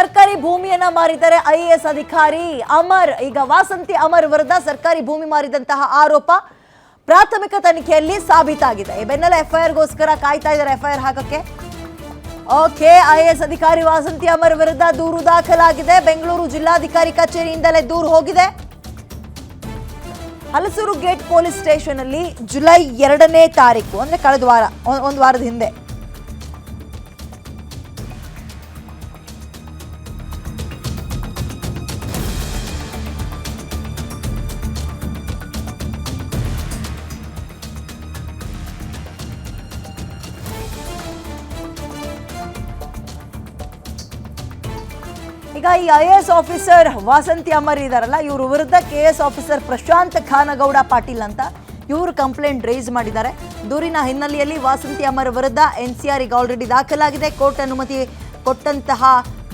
ಸರ್ಕಾರಿ ಭೂಮಿಯನ್ನ ಮಾರಿದ್ದಾರೆ ಐಎಎಸ್ ಅಧಿಕಾರಿ ಅಮರ್. ಈಗ ವಾಸಂತಿ ಅಮರ್ ವಿರುದ್ಧ ಸರ್ಕಾರಿ ಭೂಮಿ ಮಾರಿದಂತಹ ಆರೋಪ ಪ್ರಾಥಮಿಕ ತನಿಖೆಯಲ್ಲಿ ಸಾಬೀತಾಗಿದೆ. ಈ ಎಫ್ಐಆರ್ ಗೋಸ್ಕರ ಕಾಯ್ತಾ ಇದ್ದಾರೆ ಎಫ್ಐಆರ್ ಹಾಕಕ್ಕೆ. ಓಕೆ, ಐಎಎಸ್ ಎಸ್ ಅಧಿಕಾರಿ ವಾಸಂತಿ ಅಮರ್ ವಿರುದ್ಧ ದೂರು ದಾಖಲಾಗಿದೆ. ಬೆಂಗಳೂರು ಜಿಲ್ಲಾಧಿಕಾರಿ ಕಚೇರಿಯಿಂದಲೇ ದೂರು ಹೋಗಿದೆ. ಹಲಸೂರು ಗೇಟ್ ಪೊಲೀಸ್ ಸ್ಟೇಷನ್ ಅಲ್ಲಿ ಜುಲೈ ಎರಡನೇ ತಾರೀಕು, ಅಂದ್ರೆ ಕಳೆದ ವಾರ, ಒಂದು ವಾರದ ಹಿಂದೆ. ಈಗ ಈ I A S officer Vasanthi Amar ಇದಾರಲ್ಲ, ಇವ್ರ ವಿರುದ್ಧ K S officer Prashanth Khanagowda Patil ಅಂತ ಇವರು ಕಂಪ್ಲೇಂಟ್ ರೈಸ್ ಮಾಡಿದ್ದಾರೆ. ದೂರಿನ ಹಿನ್ನೆಲೆಯಲ್ಲಿ ವಾಸಂತಿ ಅಮರ್ ವಿರುದ್ಧ ಎನ್ ಸಿ ಆರ್ ಈಗ ಆಲ್ರೆಡಿ ದಾಖಲಾಗಿದೆ. ಕೋರ್ಟ್ ಅನುಮತಿ ಕೊಟ್ಟಂತಹ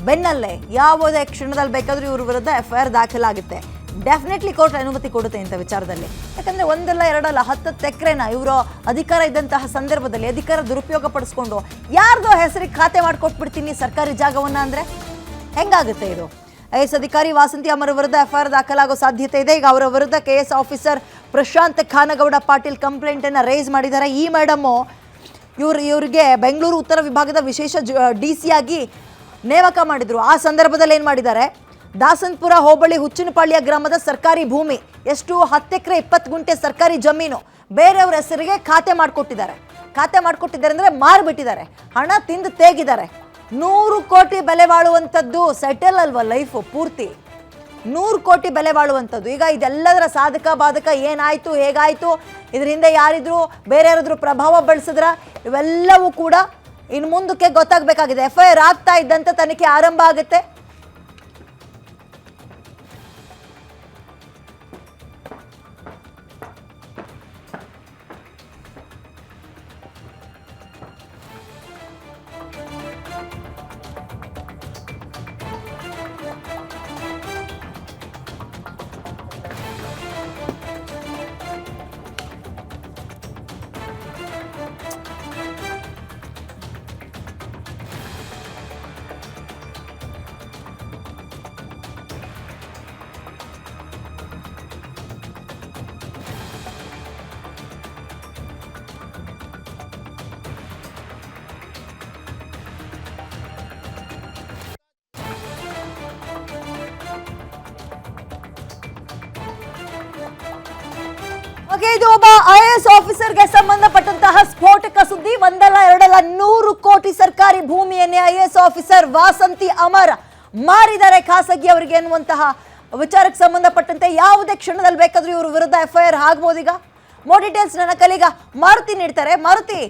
ಬೆನ್ನಲ್ಲೇ ಯಾವುದೇ ಕ್ಷಣದಲ್ಲಿ ಬೇಕಾದರೂ ಇವ್ರ ವಿರುದ್ಧ ಎಫ್ ಐ ಆರ್ ದಾಖಲಾಗುತ್ತೆ. ಡೆಫಿನೆಟ್ಲಿ ಕೋರ್ಟ್ ಅನುಮತಿ ಕೊಡುತ್ತೆ ಇಂಥ ವಿಚಾರದಲ್ಲಿ. ಯಾಕಂದರೆ ಒಂದಲ್ಲ, ಎರಡಲ್ಲ ಹತ್ತು ಎಕರೆನ ಇವರು ಅಧಿಕಾರ ಇದ್ದಂತಹ ಸಂದರ್ಭದಲ್ಲಿ ಅಧಿಕಾರ ದುರುಪಯೋಗ ಪಡಿಸ್ಕೊಂಡು ಯಾರ್ದೋ ಹೆಸರಿಗೆ ಖಾತೆ ಮಾಡಿಕೊಟ್ಬಿಡ್ತೀನಿ ಸರ್ಕಾರಿ ಜಾಗವನ್ನು ಅಂದ್ರೆ? ಹೆಂಗಾಗುತ್ತೆ ಇದು? ಐ ಎಸ್ ಅಧಿಕಾರಿ ವಾಸಂತಿ ಅಮರ ವಿರುದ್ಧ ಎಫ್ಐಆರ್ ದಾಖಲಾಗೋ ಸಾಧ್ಯತೆ ಇದೆ. ಈಗ ಅವರ ವಿರುದ್ಧ K S officer Prashanth Khanagowda Patil complaint ಅನ್ನ ರೈಸ್ ಮಾಡಿದ್ದಾರೆ. ಈ ಮೇಡಮು ಇವ್ರು, ಇವರಿಗೆ ಬೆಂಗಳೂರು ಉತ್ತರ ವಿಭಾಗದ ವಿಶೇಷ ಡಿ ಸಿ ಆಗಿ ನೇಮಕ ಮಾಡಿದ್ರು. ಆ ಸಂದರ್ಭದಲ್ಲಿ ಏನು ಮಾಡಿದ್ದಾರೆ? ದಾಸನ್ಪುರ ಹೋಬಳಿ ಹುಚ್ಚಿನಪಾಳ್ಯ ಗ್ರಾಮದ ಸರ್ಕಾರಿ ಭೂಮಿ, ಎಷ್ಟು ಹತ್ತು ಎಕರೆ ಇಪ್ಪತ್ತು ಗುಂಟೆ ಸರ್ಕಾರಿ ಜಮೀನು ಬೇರೆಯವ್ರ ಹೆಸರಿಗೆ ಖಾತೆ ಮಾಡಿಕೊಟ್ಟಿದ್ದಾರೆ. ಖಾತೆ ಮಾಡಿಕೊಟ್ಟಿದ್ದಾರೆ ಅಂದರೆ ಮಾರಿಬಿಟ್ಟಿದ್ದಾರೆ. ಹಣ ತಿಂದು ತೇಗಿದ್ದಾರೆ. ನೂರು ಕೋಟಿ ಬೆಲೆ ಬಾಳುವಂಥದ್ದು ಸೆಟಲ್ ಅಲ್ವಾ ಲೈಫು ಪೂರ್ತಿ? ನೂರು ಕೋಟಿ ಬೆಲೆ ಬಾಳುವಂಥದ್ದು. ಈಗ ಇದೆಲ್ಲದರ ಸಾಧಕ ಬಾಧಕ ಏನಾಯಿತು, ಹೇಗಾಯಿತು? ಇದರಿಂದ ಹಿಂದೆ ಯಾರಿದ್ರು, ಬೇರೆ ಯಾರಾದರೂ ಪ್ರಭಾವ ಬಳಸಿದ್ರ? ಇವೆಲ್ಲವೂ ಕೂಡ ಇನ್ನು ಮುಂದಕ್ಕೆ ಗೊತ್ತಾಗಬೇಕಾಗಿದೆ. ಎಫ್ ಐ ಆರ್ ಆಗ್ತಾ ಇದ್ದಂಥ ತನಿಖೆ ಆರಂಭ ಆಗುತ್ತೆ. ಓಕೆ ಇದು ಒಬ್ಬ ಐ ಎಸ್ ಆಫೀಸರ್ಗೆ ಸಂಬಂಧಪಟ್ಟಂತಹ ಸ್ಫೋಟಕ ಸುದ್ದಿ. ಒಂದಲ್ಲ, ಎರಡಲ್ಲ, ನೂರು ಕೋಟಿ ಸರ್ಕಾರಿ ಭೂಮಿಯನ್ನೇ I S officer Vasanthi Amar ಮಾರಿದ್ದಾರೆ ಖಾಸಗಿಯವರಿಗೆ ಅನ್ನುವಂತಹ ವಿಚಾರಕ್ಕೆ ಸಂಬಂಧಪಟ್ಟಂತೆ. ಯಾವುದೇ ಕ್ಷಣದಲ್ಲಿ ಬೇಕಾದ್ರೂ ಇವರು ವಿರುದ್ಧ ಎಫ್ ಐ ಆರ್ ಆಗ್ಬೋದು ಈಗ. ಮೋ ಡೀಟೇಲ್ಸ್ ನನ್ನ ಕಲೀಗ ಮಾರುತಿ ನೀಡ್ತಾರೆ. ಮಾರುತಿ,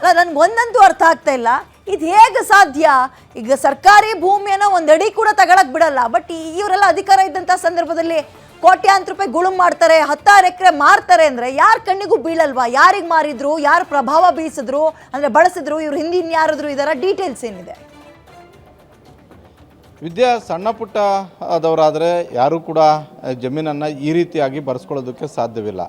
ಅಲ್ಲ, ನನ್ಗೆ ಒಂದಂತೂ ಅರ್ಥ ಆಗ್ತಾ ಇಲ್ಲ. ಇದು ಹೇಗೆ ಸಾಧ್ಯ? ಈಗ ಸರ್ಕಾರಿ ಭೂಮಿಯನ್ನು ಒಂದಡಿ ಕೂಡ ತಗೊಳಕ್ ಬಿಡಲ್ಲ. ಬಟ್ ಇವರೆಲ್ಲ ಅಧಿಕಾರ ಇದ್ದಂಥ ಸಂದರ್ಭದಲ್ಲಿ ಕೋಟ್ಯಾಂತರ ರೂಪಾಯಿ ಗುಳುಂ ಮಾಡ್ತಾರೆ, ಹತ್ತಾರು ಎಕರೆ ಮಾರ್ತಾರೆ ಅಂದ್ರೆ ಯಾರ ಕಣ್ಣಿಗೂ ಬೀಳಲ್ವಾ? ಯಾರಿಗೆ ಮಾರಿದ್ರು? ಯಾರು ಪ್ರಭಾವ ಬೀಸಿದ್ರು? ಅಂದ್ರೆ ಬಳಸಿದ್ರು? ಇವ್ರು ಹಿಂದಿನ ಯಾರಾದ್ರು ಇದರ? ಡೀಟೇಲ್ಸ್ ಏನಿದೆ? ವಿದ್ಯಾ, ಸಣ್ಣ ಪುಟ್ಟದವರಾದರೆ ಯಾರೂ ಕೂಡ ಜಮೀನನ್ನು ಈ ರೀತಿಯಾಗಿ ಬರೆಸ್ಕೊಳ್ಳೋದಕ್ಕೆ ಸಾಧ್ಯವಿಲ್ಲ.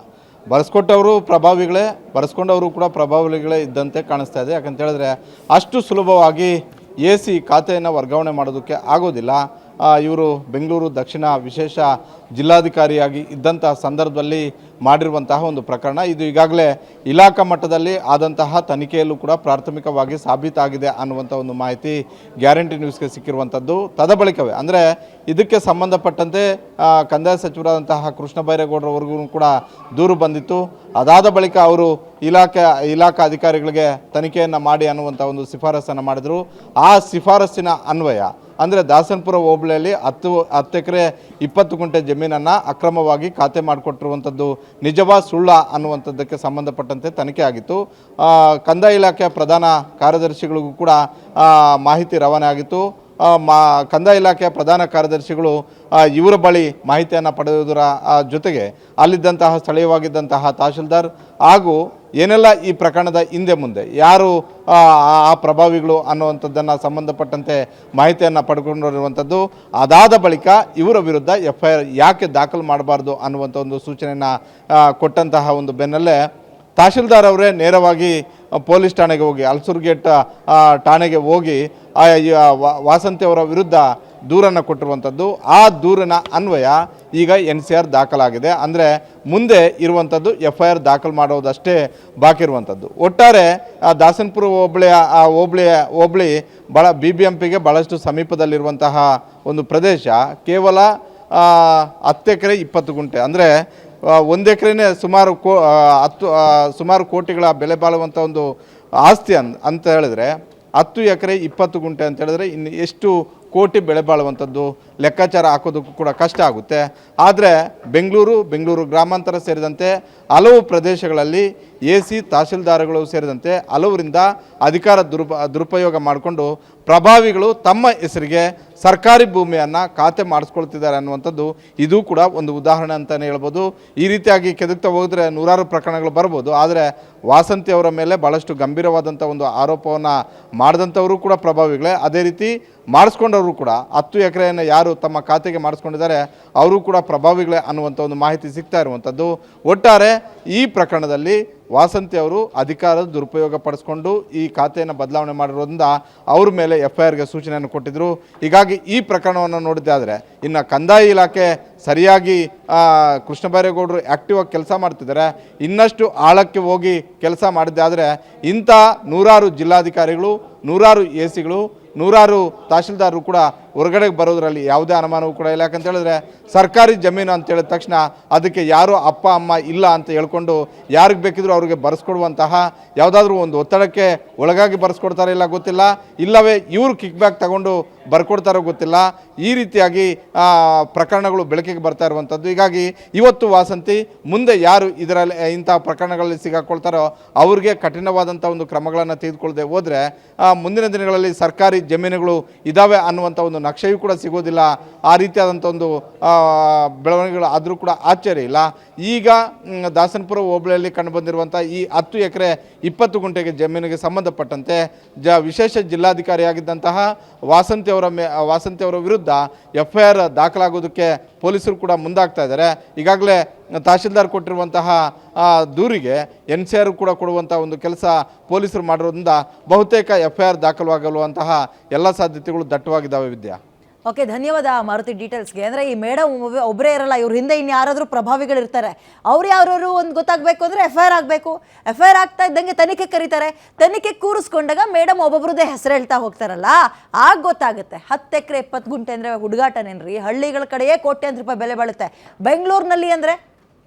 ಬರೆಸ್ಕೊಟ್ಟವರು ಪ್ರಭಾವಿಗಳೇ, ಬರೆಸ್ಕೊಂಡವರು ಕೂಡ ಪ್ರಭಾವಿಗಳೇ ಇದ್ದಂತೆ ಕಾಣಿಸ್ತಾ ಇದೆ. ಯಾಕಂತ ಹೇಳಿದ್ರೆ ಅಷ್ಟು ಸುಲಭವಾಗಿ ಎ ಸಿ ಖಾತೆಯನ್ನು ವರ್ಗಾವಣೆ ಮಾಡೋದಕ್ಕೆ ಆಗೋದಿಲ್ಲ. ಇವರು ಬೆಂಗಳೂರು ದಕ್ಷಿಣ ವಿಶೇಷ ಜಿಲ್ಲಾಧಿಕಾರಿಯಾಗಿ ಇದ್ದಂತಹ ಸಂದರ್ಭದಲ್ಲಿ ಮಾಡಿರುವಂತಹ ಒಂದು ಪ್ರಕರಣ. ಇದು ಈಗಾಗಲೇ ಇಲಾಖಾ ಮಟ್ಟದಲ್ಲಿ ಆದಂತಹ ತನಿಖೆಯಲ್ಲೂ ಕೂಡ ಪ್ರಾಥಮಿಕವಾಗಿ ಸಾಬೀತಾಗಿದೆ ಅನ್ನುವಂಥ ಒಂದು ಮಾಹಿತಿ ಗ್ಯಾರಂಟಿ ನ್ಯೂಸ್ಗೆ ಸಿಕ್ಕಿರುವಂಥದ್ದು ತದ ಬಳಿಕವೇ ಅಂದರೆ ಇದಕ್ಕೆ ಸಂಬಂಧಪಟ್ಟಂತೆ ಕಂದಾಯ ಸಚಿವರಾದಂತಹ ಕೃಷ್ಣ ಬೈರೇಗೌಡರವರೆಗೂ ಕೂಡ ದೂರು ಬಂದಿತ್ತು. ಅದಾದ ಬಳಿಕ ಅವರು ಇಲಾಖೆ, ಇಲಾಖಾ ಅಧಿಕಾರಿಗಳಿಗೆ ತನಿಖೆಯನ್ನು ಮಾಡಿ ಅನ್ನುವಂಥ ಒಂದು ಶಿಫಾರಸನ್ನು ಮಾಡಿದರು. ಆ ಶಿಫಾರಸ್ಸಿನ ಅನ್ವಯ ಅಂದರೆ ದಾಸನಪುರ ಹೋಬಳಿಯಲ್ಲಿ ಹತ್ತು ಹತ್ತು ಎಕರೆ ಇಪ್ಪತ್ತು ಗುಂಟೆ ಜಮೀನನ್ನು ಅಕ್ರಮವಾಗಿ ಖಾತೆ ಮಾಡಿಕೊಟ್ಟಿರುವಂಥದ್ದು ನಿಜವಾ ಸುಳ್ಳ ಅನ್ನುವಂಥದ್ದಕ್ಕೆ ಸಂಬಂಧಪಟ್ಟಂತೆ ತನಿಖೆ ಆಗಿತ್ತು. ಕಂದಾಯ ಇಲಾಖೆಯ ಪ್ರಧಾನ ಕಾರ್ಯದರ್ಶಿಗಳಿಗೂ ಕೂಡ ಮಾಹಿತಿ ರವಾನೆ ಆಗಿತ್ತು. ಮಾ, ಕಂದಾಯ ಇಲಾಖೆಯ ಪ್ರಧಾನ ಕಾರ್ಯದರ್ಶಿಗಳು ಇವರ ಬಳಿ ಮಾಹಿತಿಯನ್ನು ಪಡೆಯುವುದರ ಜೊತೆಗೆ ಅಲ್ಲಿದ್ದಂತಹ ಸ್ಥಳೀಯವಾಗಿದ್ದಂತಹ ತಹಶೀಲ್ದಾರ್ ಹಾಗೂ ಏನೆಲ್ಲ ಈ ಪ್ರಕರಣದ ಹಿಂದೆ ಮುಂದೆ, ಯಾರು ಆ, ಪ್ರಭಾವಿಗಳು ಅನ್ನುವಂಥದ್ದನ್ನು ಸಂಬಂಧಪಟ್ಟಂತೆ ಮಾಹಿತಿಯನ್ನು ಪಡ್ಕೊಂಡಿರುವಂಥದ್ದು. ಅದಾದ ಬಳಿಕ ಇವರ ವಿರುದ್ಧ ಎಫ್ ಐ ಆರ್ ಯಾಕೆ ದಾಖಲು ಮಾಡಬಾರ್ದು ಅನ್ನುವಂಥ ಒಂದು ಸೂಚನೆಯನ್ನು ಕೊಟ್ಟಂತಹ ಒಂದು ಬೆನ್ನಲ್ಲೇ ತಹಶೀಲ್ದಾರ್ ಅವರೇ ನೇರವಾಗಿ ಪೊಲೀಸ್ ಠಾಣೆಗೆ ಹೋಗಿ ಅಲ್ಸೂರ್ ಗೇಟ್ ಠಾಣೆಗೆ ಹೋಗಿ ವಾಸಂತಿ ಅವರ ವಿರುದ್ಧ ದೂರನ್ನು ಕೊಟ್ಟಿರುವಂಥದ್ದು. ಆ ದೂರಿನ ಅನ್ವಯ ಈಗ ಎನ್ ಸಿ ಆರ್ ದಾಖಲಾಗಿದೆ. ಅಂದರೆ ಮುಂದೆ ಇರುವಂಥದ್ದು ಎಫ್ ಐ ಆರ್ ದಾಖಲು ಮಾಡೋದಷ್ಟೇ ಬಾಕಿ ಇರುವಂಥದ್ದು ಒಟ್ಟಾರೆ, ಆ ದಾಸನ್ಪುರ ಹೋಬಳಿಯ, ಆ ಹೋಬಳಿಯ, ಹೋಬಳಿ ಭಾಳ ಬಿ ಬಿ ಎಂ ಪಿಗೆ ಭಾಳಷ್ಟು ಸಮೀಪದಲ್ಲಿರುವಂತಹ ಒಂದು ಪ್ರದೇಶ. ಕೇವಲ ಹತ್ತು ಎಕರೆ ಇಪ್ಪತ್ತು ಗುಂಟೆ. ಅಂದರೆ ಒಂದು ಎಕರೆನೇ ಸುಮಾರು ಕೋ ಹತ್ತು ಸುಮಾರು ಕೋಟಿಗಳ ಬೆಲೆ ಬಾಳುವಂಥ ಒಂದು ಆಸ್ತಿ ಅಂತ ಹೇಳಿದ್ರೆ, ಹತ್ತು ಎಕರೆ ಇಪ್ಪತ್ತು ಗುಂಟೆ ಅಂತ ಹೇಳಿದ್ರೆ ಇನ್ನು ಎಷ್ಟು ಕೋಟಿ ಬೆಳೆ ಬಾಳುವಂಥದ್ದು, ಲೆಕ್ಕಾಚಾರ ಹಾಕೋದಕ್ಕೂ ಕೂಡ ಕಷ್ಟ ಆಗುತ್ತೆ. ಆದರೆ ಬೆಂಗಳೂರು ಬೆಂಗಳೂರು ಗ್ರಾಮಾಂತರ ಸೇರಿದಂತೆ ಹಲವು ಪ್ರದೇಶಗಳಲ್ಲಿ ಎ ಸಿ ತಹಶೀಲ್ದಾರ್ಗಳು ಸೇರಿದಂತೆ ಹಲವರಿಂದ ಅಧಿಕಾರ ದುರುಪ, ದುರುಪಯೋಗ ಮಾಡಿಕೊಂಡು ಪ್ರಭಾವಿಗಳು ತಮ್ಮ ಹೆಸರಿಗೆ ಸರ್ಕಾರಿ ಭೂಮಿಯನ್ನು ಖಾತೆ ಮಾಡಿಸ್ಕೊಳ್ತಿದ್ದಾರೆ ಅನ್ನುವಂಥದ್ದು ಇದು ಕೂಡ ಒಂದು ಉದಾಹರಣೆ ಅಂತಲೇ ಹೇಳ್ಬೋದು. ಈ ರೀತಿಯಾಗಿ ಕೆದಕ್ತಾ ಹೋದರೆ ನೂರಾರು ಪ್ರಕರಣಗಳು ಬರ್ಬೋದು. ಆದರೆ ವಾಸಂತಿ ಅವರ ಮೇಲೆ ಭಾಳಷ್ಟು ಗಂಭೀರವಾದಂಥ ಒಂದು ಆರೋಪವನ್ನು ಮಾಡಿದಂಥವರು ಕೂಡ ಪ್ರಭಾವಿಗಳೇ. ಅದೇ ರೀತಿ ಮಾಡಿಸ್ಕೊಂಡವರು ಕೂಡ ಹತ್ತು ಎಕರೆಯನ್ನು ಯಾರು ತಮ್ಮ ಖಾತೆಗೆ ಮಾಡಿಸ್ಕೊಂಡಿದ್ದಾರೆ, ಅವರು ಕೂಡ ಪ್ರಭಾವಿಗಳೇ ಅನ್ನುವಂಥ ಒಂದು ಮಾಹಿತಿ ಸಿಗ್ತಾ ಇರುವಂಥದ್ದು. ಒಟ್ಟಾರೆ ಈ ಪ್ರಕರಣದಲ್ಲಿ ವಾಸಂತಿ ಅವರು ಅಧಿಕಾರದ ದುರುಪಯೋಗ ಪಡಿಸ್ಕೊಂಡು ಈ ಖಾತೆಯನ್ನು ಬದಲಾವಣೆ ಮಾಡಿರೋದ್ರಿಂದ ಅವ್ರ ಮೇಲೆ ಎಫ್ ಐ ಆರ್ಗೆ ಸೂಚನೆಯನ್ನು ಕೊಟ್ಟಿದ್ದರು ಹೀಗಾಗಿ ಈ ಪ್ರಕರಣವನ್ನು ನೋಡಿದ್ದಾದರೆ ಇನ್ನು ಕಂದಾಯ ಇಲಾಖೆ ಸರಿಯಾಗಿ ಕೃಷ್ಣ ಬೈರೇಗೌಡರು ಆ್ಯಕ್ಟಿವ್ ಆಗಿ ಕೆಲಸ ಮಾಡ್ತಿದ್ದಾರೆ. ಇನ್ನಷ್ಟು ಆಳಕ್ಕೆ ಹೋಗಿ ಕೆಲಸ ಮಾಡಿದ್ದಾದರೆ ಇಂಥ ನೂರಾರು ಜಿಲ್ಲಾಧಿಕಾರಿಗಳು, ನೂರಾರು ಎ ಸಿಗಳು ನೂರಾರು ತಹಶೀಲ್ದಾರರು ಕೂಡ ಹೊರಗಡೆಗೆ ಬರೋದ್ರಲ್ಲಿ ಯಾವುದೇ ಅನುಮಾನವೂ ಕೂಡ ಇಲ್ಲ. ಯಾಕಂತೇಳಿದ್ರೆ ಸರ್ಕಾರಿ ಜಮೀನು ಅಂತ ಹೇಳಿದ ತಕ್ಷಣ ಅದಕ್ಕೆ ಯಾರು ಅಪ್ಪ, ಅಮ್ಮ ಇಲ್ಲ ಅಂತ ಹೇಳ್ಕೊಂಡು ಯಾರಿಗೆ ಬೇಕಿದ್ರು ಅವ್ರಿಗೆ ಬರೆಸ್ಕೊಡುವಂತಹ ಯಾವುದಾದ್ರೂ ಒಂದು ಒತ್ತಡಕ್ಕೆ ಒಳಗಾಗಿ ಬರೆಸ್ಕೊಡ್ತಾರೆ ಇಲ್ಲ ಗೊತ್ತಿಲ್ಲ. ಇಲ್ಲವೇ ಇವರು ಕಿಕ್ ಬ್ಯಾಕ್ ತಗೊಂಡು ಬರ್ಕೊಡ್ತಾರೋ ಗೊತ್ತಿಲ್ಲ. ಈ ರೀತಿಯಾಗಿ ಪ್ರಕರಣಗಳು ಬೆಳಕಿಗೆ ಬರ್ತಾ ಇರುವಂಥದ್ದು. ಹೀಗಾಗಿ ಇವತ್ತು ವಾಸಂತಿ, ಮುಂದೆ ಯಾರು ಇದರಲ್ಲಿ, ಇಂಥ ಪ್ರಕರಣಗಳಲ್ಲಿ ಸಿಗಾಕೊಳ್ತಾರೋ ಅವ್ರಿಗೆ ಕಠಿಣವಾದಂಥ ಒಂದು ಕ್ರಮಗಳನ್ನು ತೆಗೆದುಕೊಳ್ಳದೆ ಹೋದರೆ ಮುಂದಿನ ದಿನಗಳಲ್ಲಿ ಸರ್ಕಾರಿ ಜಮೀನುಗಳು ಇದ್ದಾವೆ ಅನ್ನುವಂಥ ಒಂದು ನಕ್ಷೆಯೂ ಕೂಡ ಸಿಗೋದಿಲ್ಲ. ಆ ರೀತಿಯಾದಂಥ ಒಂದು ಬೆಳವಣಿಗೆಗಳು ಆದರೂ ಕೂಡ ಆಶ್ಚರ್ಯ ಇಲ್ಲ. ಈಗ ದಾಸನಪುರ ಹೋಬಳಿಯಲ್ಲಿ ಕಂಡುಬಂದಿರುವಂಥ ಈ ಹತ್ತು ಎಕರೆ ಇಪ್ಪತ್ತು ಗುಂಟೆಗೆ ಜಮೀನಿಗೆ ಸಂಬಂಧಪಟ್ಟಂತೆ ಜ, ವಿಶೇಷ ಜಿಲ್ಲಾಧಿಕಾರಿಯಾಗಿದ್ದಂತಹ ವಾಸಂತಿ ಅವರ ಮೇ, ವಾಸಂತಿ ಅವರ ವಿರುದ್ಧ ಎಫ್ ಐ ಆರ್ ದಾಖಲಾಗೋದಕ್ಕೆ ಪೊಲೀಸರು ಕೂಡ ಮುಂದಾಗ್ತಾ ಇದ್ದಾರೆ. ಈಗಾಗಲೇ ತಹಶೀಲ್ದಾರ್ ಕೊಟ್ಟಿರುವಂತಹ ದೂರಿಗೆ ಎನ್ ಸಿ ಆರ್ ಕೂಡ ಕೊಡುವಂಥ ಒಂದು ಕೆಲಸ ಪೊಲೀಸರು ಮಾಡಿರೋದ್ರಿಂದ ಬಹುತೇಕ ಎಫ್ ಐ ಆರ್ ದಾಖಲಾಗಲುವಂತಹ ಎಲ್ಲ ಸಾಧ್ಯತೆಗಳು ದಟ್ಟವಾಗಿದ್ದಾವೆ ವಿದ್ಯಾ. ಓಕೆ, ಧನ್ಯವಾದ ಮಾರುತಿ ಡೀಟೇಲ್ಸ್ಗೆ. ಅಂದರೆ ಈ ಮೇಡಮ್ ಒಬ್ಬರೇ ಇರಲ್ಲ, ಇವ್ರ ಹಿಂದೆ ಇನ್ನು ಯಾರಾದರೂ ಪ್ರಭಾವಿಗಳಿರ್ತಾರೆ ಅವ್ರು ಯಾರು ಒಂದು ಗೊತ್ತಾಗಬೇಕು ಅಂದರೆ ಎಫ್ ಐ ಆರ್ ಆಗಬೇಕು. ಎಫ್ ಐ ಆರ್ ಆಗ್ತಾ ಇದ್ದಂಗೆ ತನಿಖೆ ಕರೀತಾರೆ. ತನಿಖೆ ಕೂರಿಸ್ಕೊಂಡಾಗ ಮೇಡಮ್ ಒಬ್ಬೊಬ್ರದ್ದೇ ಹೆಸರು ಹೇಳ್ತಾ ಹೋಗ್ತಾರಲ್ಲ, ಆಗ ಗೊತ್ತಾಗುತ್ತೆ. ಹತ್ತು ಎಕರೆ ಇಪ್ಪತ್ತು ಗುಂಟೆ ಅಂದರೆ ಹುಡುಗಾಟನೇನ್ರಿ? ಹಳ್ಳಿಗಳ ಕಡೆಯೇ ಕೋಟ್ಯಾಂತರ ರೂಪಾಯಿ ಬೆಲೆ ಬಾಳುತ್ತೆ. ಬೆಂಗಳೂರಿನಲ್ಲಿ ಅಂದರೆ